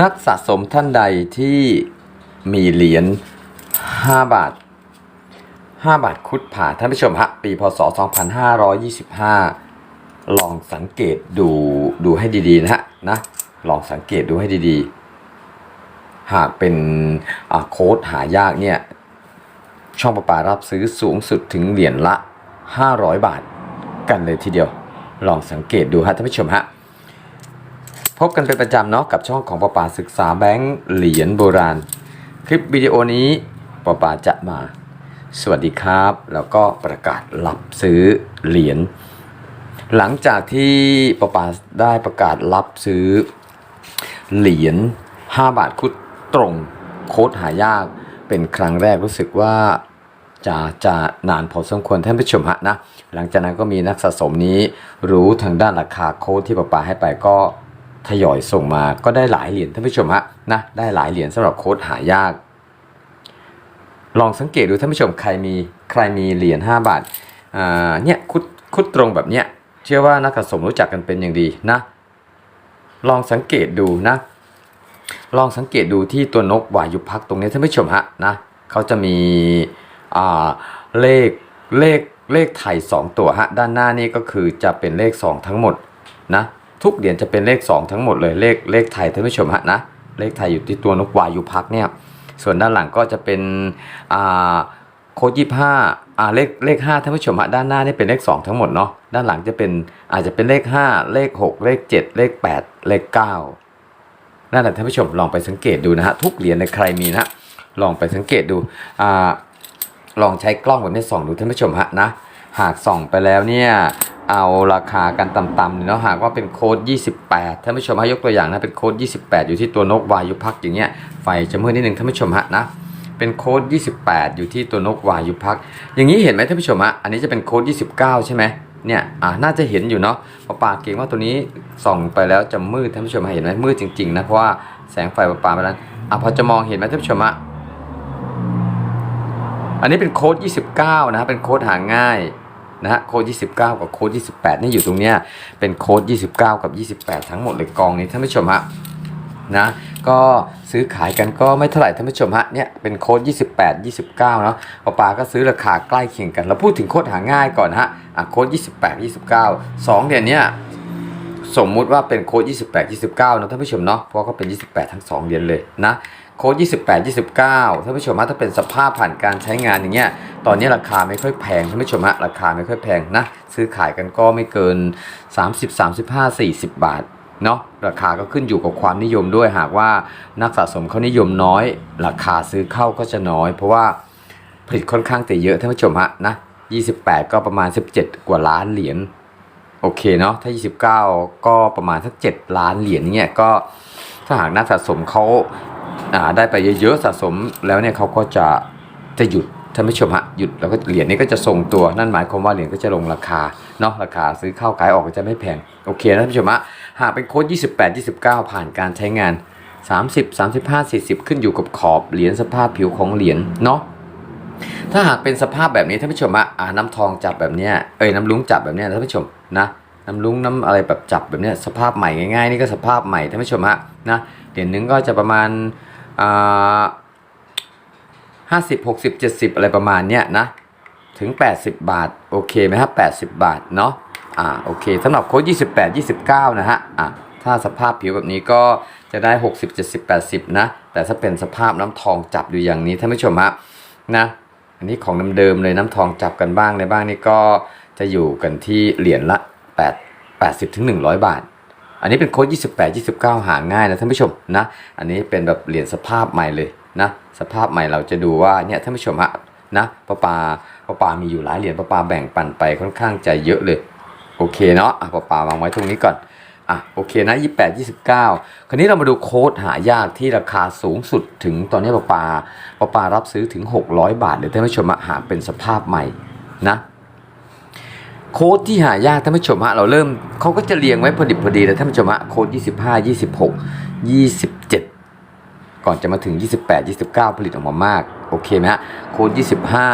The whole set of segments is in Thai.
นักสะสมท่านใดที่มีเหรียญ5บาท 5 บาทคุดผ่าท่านผู้ชมฮะปีพศ 2525 ลองสังเกตดูดูให้ดีๆนะฮะนะลองสังเกตดูให้ดีๆ หากเป็นโค้ดหายากเนี่ย ช่องประปารับซื้อสูงสุดถึงเหรียญละ 500 บาทกันเลยทีเดียว ลองสังเกตดูฮะท่านผู้ชมฮะ พบกันเป็นประจำเนาะกับช่องของปอปาศึกษาแบงค์เหรียญโบราณ คลิปวิดีโอนี้ปอปาจะมา สวัสดีครับ แล้วก็ประกาศรับซื้อเหรียญหลังจากที่ปอปาได้ประกาศรับซื้อเหรียญ5บาทคุดตรงโค้ดหายากเป็นครั้งแรกรู้สึกว่าจะจะนานพอสมควรท่านผู้ชมฮะนะ หลังจากนั้นก็มีนักสะสมนี้รู้ทางด้านราคาโค้ดที่ปาปาให้ไปก็ ทยอยส่งมาก็ได้หลายเหรียญท่านผู้ชมฮะนะได้หลายเหรียญสำหรับโค้ดหายาก ลองสังเกตดูท่านผู้ชมใครมีใครมีเหรียญ5บาทอ่าเนี่ยคุดคุดตรงแบบเนี้ยเชื่อว่านักสะสมรู้จักกันเป็นอย่างดีนะ ลองสังเกตดูนะ ลองสังเกตดูที่ตัวนกวายุพักตรงนี้ท่านผู้ชมฮะนะเขาจะมีอ่าเลขเลขเลขไทย 2 ตัวฮะด้านหน้านี่ก็คือจะเป็นเลข 2 ทั้งหมดนะ ทุกเหรียญจะเป็นเลข 2 ทั้งหมดเลยเลขเลขไทยท่านผู้ชมฮะนะเลขไทยอยู่ที่ตัวนกวายุพักเนี่ยส่วนด้านหลังก็จะเป็นอ่าโค้ดยี่ห้าอ่าเลขเลขห้าท่านผู้ชมฮะด้านหน้านี่เป็นเลข 2 ทั้งหมดเนาะด้านหลังจะเป็นอาจจะเป็นเลข 5 เลข 6 เลข 7 เลข 8 เลข 9นั่นแหละท่านผู้ชมลองไปสังเกตดูนะฮะทุกเหรียญในใครมีนะฮะลองไปสังเกตดูอ่าลองใช้กล้องแบบนี้ส่องดูท่านผู้ชมฮะนะหากส่องไปแล้วเนี่ย เอาราคากันต่ำๆเนาะหากว่าเป็นโค้ด 28ท่านผู้ชมให้ยกตัวอย่างนะเป็นโค้ด 28 อยู่ที่ตัวนกวายุพักอย่างเงี้ยไฟจะมืดนิดนึงท่านผู้ชมฮะนะเป็นโค้ด 28 อยู่ที่ตัวนกวายุพัก อย่างนี้เห็นไหมท่านผู้ชมฮะอันนี้จะเป็นโค้ด 29 ใช่ไหมเนี่ยอ่าน่าจะเห็นอยู่เนาะเพราะปาเก่งว่าตัวนี้ส่องไปแล้วจะมืดท่านผู้ชมเห็นไหมมืดจริงๆนะเพราะว่าแสงไฟปาปาไปแล้วอะพอจะมองเห็นไหมท่านผู้ชมฮะอันนี้เป็นโค้ด 29 นะฮะเป็นโค้ดหาง่าย นะฮะโค้ด29 กับโค้ด28นี่อยู่ตรงเนี้ยเป็นโค้ด29 กับ 28 ทั้งหมดเลยกองนี้ท่านผู้ชมฮะนะก็ซื้อขายกันก็ไม่เท่าไหร่ท่านผู้ชมฮะเนี่ยเป็นโค้ด28 29เนาะปาปาก็ซื้อราคาใกล้เคียงกันเราพูดถึงโค้ดหาง่ายก่อนนะฮะอะโค้ด28 29 2เดือนเนี้ยสมมุติว่าเป็นโค้ด28 29นะท่านผู้ชมเนาะเพราะก็เป็น 28 ทั้ง 2 เดือนเลยนะ โค้ด28 29ท่านผู้ชมฮะถ้าเป็นสภาพผ่านการใช้งานอย่างเงี้ยตอนนี้ราคาไม่ค่อยแพงท่านผู้ชมฮะราคาไม่ค่อยแพงนะซื้อขายกันก็ไม่เกิน 30 35 40 บาทเนาะราคาก็ขึ้นอยู่กับความนิยมด้วยหากว่านักสะสมเขานิยมน้อย ราคาซื้อเข้าก็จะน้อย เพราะว่าผลิตค่อนข้างจะเยอะท่านผู้ชมฮะนะ28 ก็ประมาณ 17 กว่าล้านเหรียญโอเคเนาะถ้า 29 ก็ประมาณสัก 7 ล้านเหรียญเนี่ยก็ถ้าหากนักสะสมเขาอ่า ได้ไปเยอะๆสะสมแล้วเนี่ยเขาก็จะจะหยุดท่านผู้ชมฮะหยุดแล้วก็เหรียญนี้ก็จะทรงตัวนั่นหมายความว่าเหรียญก็จะลงราคาเนาะราคาซื้อเข้าขายออกก็จะไม่แพงโอเคนะท่านผู้ชมฮะหากเป็นโค้ด28 29 ผ่านการใช้งาน 30 35 40 ขึ้นอยู่กับขอบเหรียญสภาพผิวของเหรียญเนาะถ้าหากเป็นสภาพแบบนี้ท่านผู้ชมอะอ่าน้ำทองจับแบบเนี้ยเอ้ยน้ำลุ้งจับแบบเนี้ยท่านผู้ชมนะ น้ำลุ้งน้ำอะไรแบบจับแบบเนี้ยสภาพใหม่ง่ายๆนี่ก็สภาพใหม่ท่านผู้ชมฮะนะเหรียญหนึงก็จะประมาณห้าสิบหกสิบเจ็ดสิบอะไรประมาณเนี้ยนะถึง 80 บาท โอเคไหมครับ 80 บาทเนาะอ่าโอเคสำหรับโค้ด28 29 นะฮะอะถ้าสภาพผิวแบบนี้ก็จะได้ 60 70 80 นะ แต่ถ้าเป็นสภาพน้ำทองจับอยู่อย่างนี้ท่านผู้ชมฮะนะอันนี้ของเดิมๆเลยน้ำทองจับกันบ้างในบ้างนี่ก็จะอยู่กันที่เหรียญละ 8 80ถึง100 บาท อันนี้เป็นโค้ด28 29 หาง่ายนะท่านผู้ชมนะ อันนี้เป็นแบบเหรียญสภาพใหม่เลยนะ สภาพใหม่เราจะดูว่าเนี่ยท่านผู้ชมฮะนะปะปาปะปามีอยู่หลายเหรียญปะปาแบ่งปันไปค่อนข้างจะเยอะเลย โอเคเนาะอะปะปาวางไว้ตรงนี้ก่อนอะโอเคนะ 28 29 คราวนี้เรามาดูโค้ดหายากที่ราคาสูงสุดถึงตอนนี้ปะปาปะปารับซื้อถึง 600 บาทเลยท่านผู้ชมอะหาเป็นสภาพใหม่นะ โค้ดที่หายากท่านผู้ชมฮะเราเริ่มเขาก็จะเรียงไว้พอดิบพอดีเลยท่านผู้ชมฮะโค้ด25 26 27 ก่อนจะมาถึง 28 29 ผลิตออกมามากโอเคไหมฮะโค้ด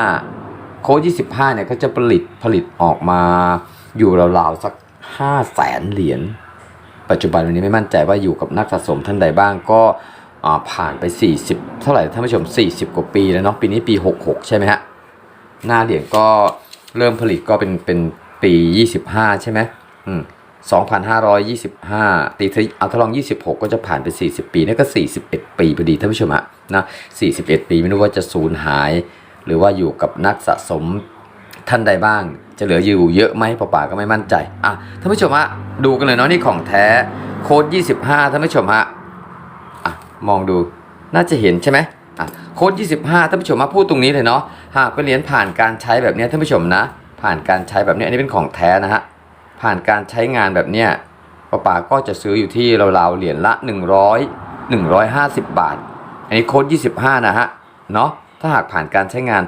25 โค้ด25เนี่ยก็จะผลิตผลิตออกมาอยู่ราวๆสัก 5 0 0แสนเหรียญปัจจุบันวันนี้ไม่มั่นใจว่าอยู่กับนักสะสมท่านใดบ้างก็ผ่านไป 40 เท่าไหร่ท่านผู้ชม 40 กว่าปีแล้วเนาะปีนี้ปี 66 ใช่ไหมฮะหน้าเหรียญก็เริ่มผลิตก็เป็นเป็น ปี 25 ใช่ไหมอืม2,525 ตีถ้าเอาทดลอง 26 ก็จะผ่านไป 40 ปีนี่ก็ 41 ปีพอดีท่านผู้ชมฮะนะ41 ปีไม่รู้ว่าจะสูญหาย หรือว่าอยู่กับนักสะสมท่านใดบ้าง จะเหลืออยู่เยอะไหมป่าป่าก็ไม่มั่นใจอะท่านผู้ชมฮะดูกันเลยเนาะนี่ของแท้โค้ด 25ท่านผู้ชมฮะอะมองดูน่าจะเห็นใช่ไหมอะโค้ด 25ท่านผู้ชมมาพูดตรงนี้เลยเนาะหากเป็นเหรียญผ่านการใช้แบบนี้ท่านผู้ชมนะ ผ่านการใช้แบบนี้อันนี้เป็นของแท้นะฮะผ่านการใช้งานแบบเนี้ยป้าป๋าก็จะซื้ออยู่ที่ราวๆเหรียญละ 100 150 บาท อันนี้โค้ด25 นะฮะเนาะถ้าหากผ่านการใช้งาน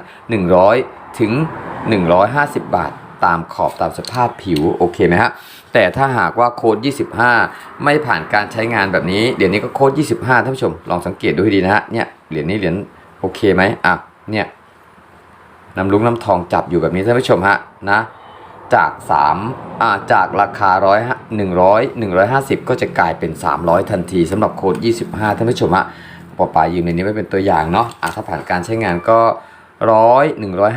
100 ถึง 150 บาท ตามขอบตามสภาพผิวโอเคไหมฮะแต่ถ้าหากว่าโค้ด25 ไม่ผ่านการใช้งานแบบนี้เดี๋ยวนี้ก็โค้ด25ท่านผู้ชมลองสังเกตดูให้ดีนะฮะเนี่ยเหรียญนี้เหรียญโอเคไหมอะเนี่ย น้ำลุงน้ำทองจับอยู่แบบนี้ท่านผู้ชมฮะนะจาก3อ่าจากราคา100 100 150 ก็จะกลายเป็น 300 ทันทีสำหรับโค้ด 25ท่านผู้ชมฮะปอปายืมในนี้ไว้เป็นตัวอย่างเนาะอะถ้าผ่านการใช้งานก็ร้อย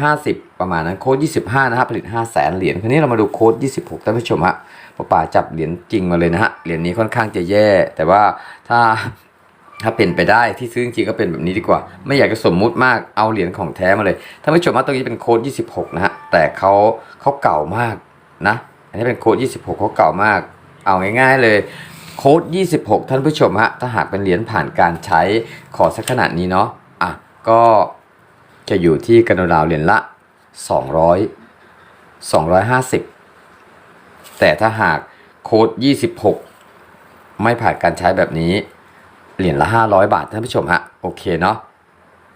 150ประมาณนั้นโค้ด25นะฮะผลิต5 0 0แสนเหรียญคราวนี้เรามาดูโค้ด26ท่านผู้ชมฮะปอปาจับเหรียญจริงมาเลยนะฮะเหรียญนี้ค่อนข้างจะแย่ แต่ว่าถ้า ถ้าเป็นไปได้ที่ซื้อจริงๆก็เป็นแบบนี้ดีกว่า ไม่อยากจะสมมุติมากเอาเหรียญของแท้มาเลยท่านผู้ชมว่าตรงนี้เป็นโค้ด 26 นะฮะแต่เขาเขาเก่ามากนะ อันนี้เป็นโค้ด 26เขาเก่ามาก เอาง่าย ๆ เลยโค้ด 26 ท่านผู้ชมฮะถ้าหากเป็นเหรียญผ่านการใช้ขอสักขนาดนี้เนาะอะก็จะอยู่ที่กันราวเหรียญละ 200 250 แต่ถ้าหากโค้ด 26 ไม่ผ่านการใช้แบบนี้ เหรียญละ500 บาทท่านผู้ชมฮะโอเคเนาะ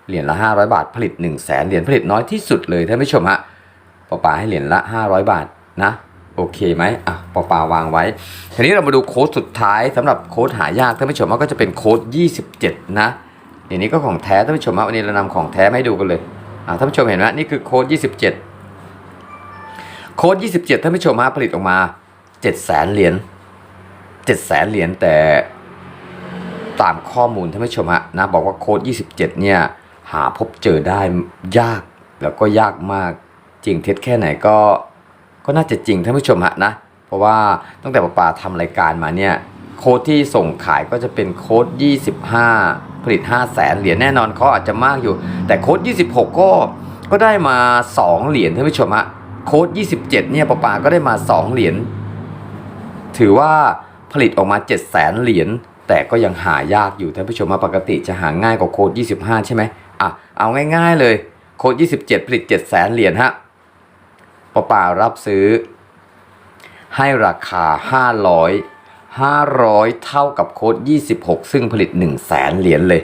เหรียญละ 500 บาทผลิต 1 0 0 0 0แสนเหรียญผลิตน้อยที่สุดเลยท่านผู้ชมฮะปอปาให้เหรียญละ 500 บาทนะโอเคไหมอะปอปาวางไว้ ทีนี้เรามาดูโค้ดสุดท้ายสำหรับโค้ดหายากท่านผู้ชมก็จะเป็นโค้ด27 นะอย่างนี้ก็ของแท้ท่านผู้ชมฮะวันนี้เรานำของแท้มาให้ดูกันเลยอะท่านผู้ชมเห็นไหมนี่คือโค้ด27 โค้ด27ท่านผู้ชมฮะผลิตออกมา7 0 0แสนเหรียญ7 0 0แสนเหรียญแต่ ตามข้อมูลท่านผู้ชมฮะนะบอกว่าโค้ด 27 เนี่ยหาพบเจอได้ยากแล้วก็ยากมากจริงเท็จแค่ไหนก็ก็น่าจะจริงท่านผู้ชมฮะนะ เพราะว่าตั้งแต่ป้าปาทำรายการมาเนี่ยโค้ดที่ส่งขายก็จะเป็นโค้ด 25 ผลิต 5 0 0แสนเหรียญแน่นอนเขาอาจจะมากอยู่ แต่โค้ด 26 ก็ก็ได้มา 2 เหรียญท่านผู้ชมฮะโค้ด 27 เนี่ยป้าปาก็ได้มา 2 เหรียญถือว่าผลิตออกมา 7 0 0แสนเหรียญ แต่ก็ยังหายากอยู่ท่านผู้ชมว่าปกติจะหาง่ายกว่าโค้ด25 ใช่ไหมอะเอาง่ายๆเลยโค้ด27 ผลิต 7 0 0แสนเหรียญฮะปอป่ารับซื้อ ให้ราคา 500 500 เท่ากับโค้ด26 ซึ่งผลิต 1 0 0 0 0แสนเหรียญเลย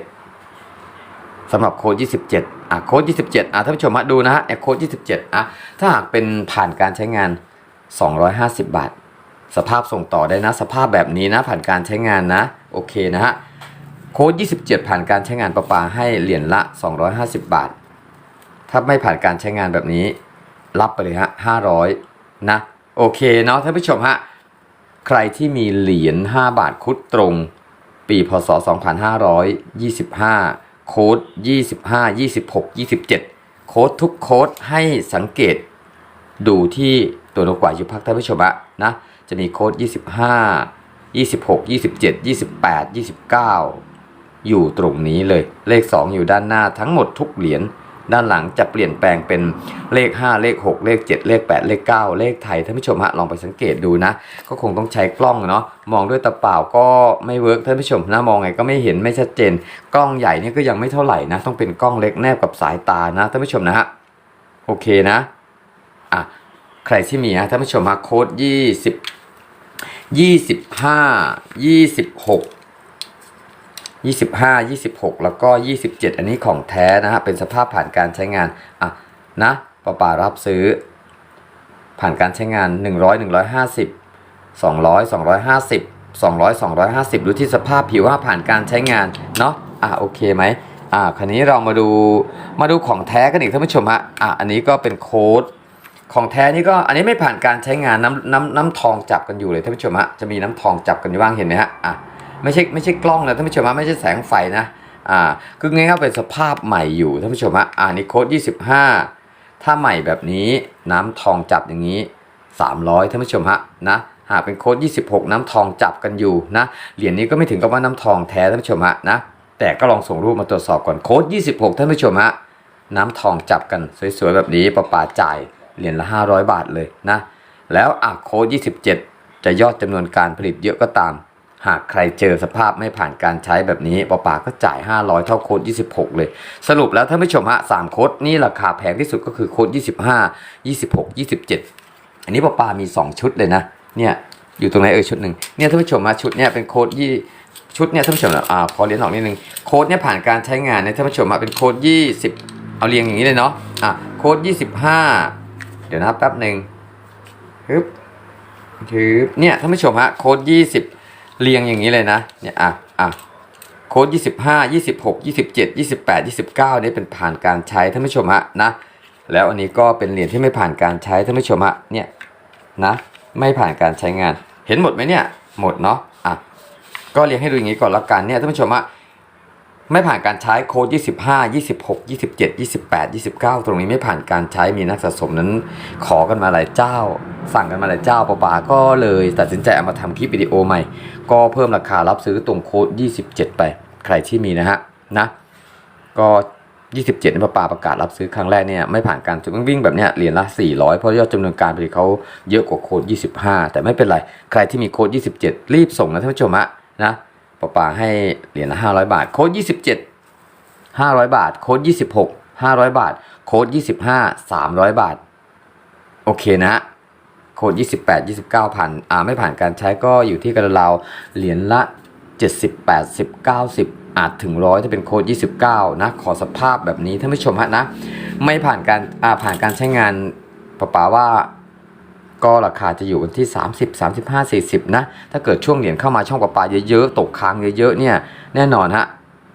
สำหรับโค้ด27 อะโค้ด27 อะท่านผู้ชมมาดูนะฮะโค้ด27 อะ ถ้าหากเป็นผ่านการใช้งาน 250 บาท สภาพส่งต่อได้นะ สภาพแบบนี้นะ ผ่านการใช้งานนะ โอเคนะฮะ โค้ด 27 ผ่านการใช้งานประปาให้เหรียญละ 250 บาท ถ้าไม่ผ่านการใช้งานแบบนี้ รับไปเลยฮะ 500 นะ โอเคเนาะท่านผู้ชมฮะ ใครที่มีเหรียญ 5 บาทคุดตรง ปีพศ 2525 โค้ด 25 26 27 โค้ดทุกโค้ดให้สังเกตดูที่ตัวโลกว่าอยู่พักท่านผู้ชมอะนะ จะมีโค้ด 25 26 27 28 29 อยู่ตรงนี้เลย เลข 2 อยู่ด้านหน้าทั้งหมดทุกเหรียญ ด้านหลังจะเปลี่ยนแปลงเป็นเลข 5 เลข 6 เลข 7 เลข 8 เลข 9 เลขไทยท่านผู้ชมฮะลองไปสังเกตดูนะ ก็คงต้องใช้กล้องเนาะมองด้วยตาเปล่าก็ไม่เวิร์กท่านผู้ชมนะมองไงก็ไม่เห็นไม่ชัดเจน กล้องใหญ่นี่ก็ยังไม่เท่าไหร่นะ ต้องเป็นกล้องเล็กแนบกับสายตานะท่านผู้ชมนะฮะโอเคนะอะใครที่มีฮะท่านผู้ชมมาโค้ดยี่สิบ ยี่สิบห้ายี่สิบหกยี่สิบห้ายี่สิบหกแล้วก็ยี่สิบเจ็ดอันนี้ของแท้นะฮะเป็นสภาพผ่านการใช้งานอะนะป้าป่ารับซื้อ ผ่านการใช้งานหนึ่งร้อยหนึ่งร้อยห้าสิบสองร้อยสองร้อยห้าสิบสองร้อยสองร้อยห้าสิบดูที่สภาพผิวว่าผ่านการใช้งานเนาะอะโอเคไหมอะคราวนี้เรามาดูมาดูของแท้กันอีกท่านผู้ชมฮะอะอันนี้ก็เป็นโค้ด ของแท้นี่ก็อันนี้ไม่ผ่านการใช้งานน้ำน้ำน้ำทองจับกันอยู่เลยท่านผู้ชมฮะจะมีน้ำทองจับกันอยู่บ้างเห็นไหมฮะอะไม่ใช่ไม่ใช่กล้องนะท่านผู้ชมฮะไม่ใช่แสงไฟนะอ่าคือง่ายๆเป็นสภาพใหม่อยู่ท่านผู้ชมฮะอ่านี่โค้ด25 ถ้าใหม่แบบนี้น้ำทองจับอย่างนี้ 300ท่านผู้ชมฮะนะหากเป็นโค้ด26 น้ำทองจับกันอยู่นะเหรียญนี้ก็ไม่ถึงกับว่าน้ำทองแท้ท่านผู้ชมฮะนะแต่ก็ลองส่งรูปมาตรวจสอบก่อนโค้ด26 ท่านผู้ชมฮะน้ำทองจับกันสวยๆแบบนี้ประปาจ่าย เหรียญละ 500 บาทเลยนะ แล้วอะโค้ด27 จะยอดจำนวนการผลิตเยอะก็ตาม หากใครเจอสภาพไม่ผ่านการใช้แบบนี้ปอปาก็จ่าย 500 เท่าโค้ด26 เลย สรุปแล้วท่านผู้ชมฮะ3โค้ดนี่ราคาแพงที่สุดก็คือโค้ด25 26 27 อันนี้ปอปามี 2 ชุดเลยนะเนี่ยอยู่ตรงไหนเอ่ยชุดหนึ่งเนี่ยท่านผู้ชมฮะชุดเนี่ยเป็นโค้ดยี่ชุดเนี่ยท่านผู้ชมอ่าพอเรียนออกนิดนึงโค้ดเนี่ยผ่านการใช้งานเนี่ยท่านผู้ชมฮะเป็นโค้ด20เอาเรียงอย่างนี้เลยเนาะอะโค้ด25 เดี๋ยวนะแป๊บหนึ่งฮึบฮึบเนี่ยท่านผู้ชมฮะโค้ด20เรียงอย่างนี้เลยนะเนี่ยอะอะโค้ด25 26 27 28 29นี่เป็นผ่านการใช้ท่านผู้ชมฮะนะแล้วอันนี้ก็เป็นเหรียญที่ไม่ผ่านการใช้ท่านผู้ชมฮะเนี่ยนะไม่ผ่านการใช้งาน เห็นหมดไหมเนี่ยหมดเนาะอะก็เรียงให้ดูอย่างนี้ก่อนละกันเนี่ยท่านผู้ชมฮะ ไม่ผ่านการใช้โค้ด25 26 27 28 29 ตรงนี้ไม่ผ่านการใช้มีนักสะสมนั้น ขอกันมาหลายเจ้า สั่งกันมาหลายเจ้าปะปาก็เลยตัดสินใจเอามาทำคลิปวิดีโอใหม่ ก็เพิ่มราคารับซื้อตรงโค้ด27 ไป ใครที่มีนะฮะนะก็ 27นี่ปะปาประกาศรับซื้อครั้งแรกเนี่ยไม่ผ่านการวิ่งแบบเนี้ยเหรียญละ 400 เพราะยอดจำนวนการผลิตเขาเยอะกว่าโค้ด25 แต่ไม่เป็นไร ใครที่มีโค้ด27 รีบส่งนะท่านผู้ชมฮะนะ ปะปาให้เหรียญละ500บาท โค้ด27 500บาท โค้ด26 500บาท โค้ด25 300บาท โอเคนะ โค้ด28 29พันอ่าไม่ผ่านการใช้ก็อยู่ที่กระราวเหรียญละ70 80 90อาจถึงร้อยถ้าเป็นโค้ด29 นะ ขอสภาพแบบนี้ท่านผู้ชมฮะนะ ไม่ผ่านการอ่าผ่านการใช้งานปะป๋าว่า ก็ราคาจะอยู่กันที่ 30 35 40 นะ ถ้าเกิดช่วงเหรียญเข้ามาช่องปะปาเยอะๆ ตกค้างเยอะๆ เนี่ย แน่นอนฮะ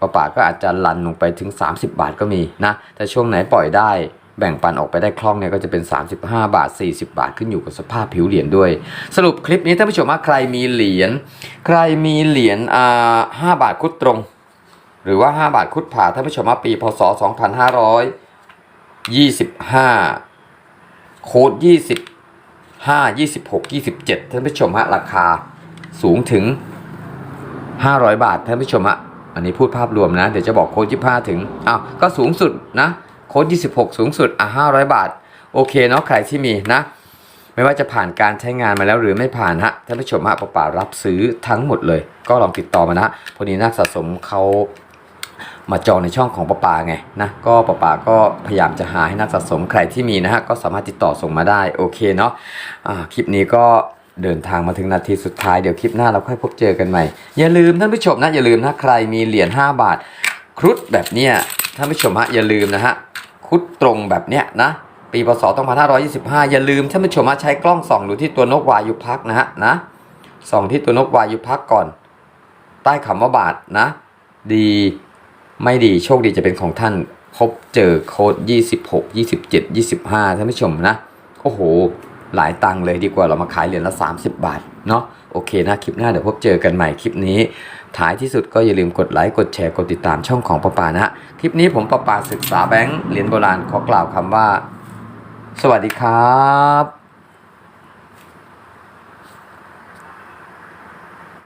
ปะปาก็อาจจะลันลงไปถึง 30 บาทก็มีนะ แต่ช่วงไหนปล่อยได้แบ่งปันออกไปได้คล่องเนี่ยก็จะเป็น 35 บาท 40 บาทขึ้นอยู่กับสภาพผิวเหรียญด้วย สรุปคลิปนี้ท่านผู้ชมว่าใครมีเหรียญใครมีเหรียญอ่า5บาทคุดตรง หรือว่า 5 บาทคุดผ่าท่านผู้ชมว่าปีพศ 2525 โค้ด20 5 26 27ท่านผู้ชมฮะราคาสูงถึง 500 บาทท่านผู้ชมฮะอันนี้พูดภาพรวมนะ เดี๋ยวจะบอกโค้ด25 ถึงอ้าวก็สูงสุดนะ โค้ด26 สูงสุดอะ500 บาท โอเคเนาะใครที่มีนะ ไม่ว่าจะผ่านการใช้งานมาแล้วหรือไม่ผ่านฮะท่านผู้ชมฮะปะป่ารับซื้อทั้งหมดเลย ก็ลองติดต่อมานะพอดีนักสะสมเขา มาจองในช่องของปะป่าไงนะก็ปะป่าก็พยายามจะหาให้นักสะสมใครที่มีนะฮะก็สามารถติดต่อส่งมาได้โอเคเนาะอ่าคลิปนี้ก็เดินทางมาถึงนาทีสุดท้ายเดี๋ยวคลิปหน้าเราค่อยพบเจอกันใหม่ อย่าลืมท่านผู้ชมนะอย่าลืมนะใครมีเหรียญ5บาท ครุฑแบบเนี้ยท่านผู้ชมฮะอย่าลืมนะฮะครุฑตรงแบบเนี้ยนะปีพศ2525 อย่าลืมท่านผู้ชมมาใช้กล้องส่องดูที่ตัวนกวายุพักนะฮะนะส่องที่ตัวนกวายุพักก่อน ใต้คำว่าบาทนะ ดี ไม่ดีโชคดีจะเป็นของท่านพบเจอโค้ด26 27 25ท่านผู้ชมนะ โอ้โห หลายตังเลยดีกว่าเรามาขายเหรียญละ 30 บาท เนาะโอเคนะ คลิปหน้าเดี๋ยวพบเจอกันใหม่คลิปนี้ ท้ายที่สุดก็อย่าลืมกดไลค์กดแชร์กดติดตามช่องของปะปานะฮะคลิปนี้ผมปะปาศึกษาแบงค์เหรียญโบราณขอกล่าวคำว่า สวัสดีครับ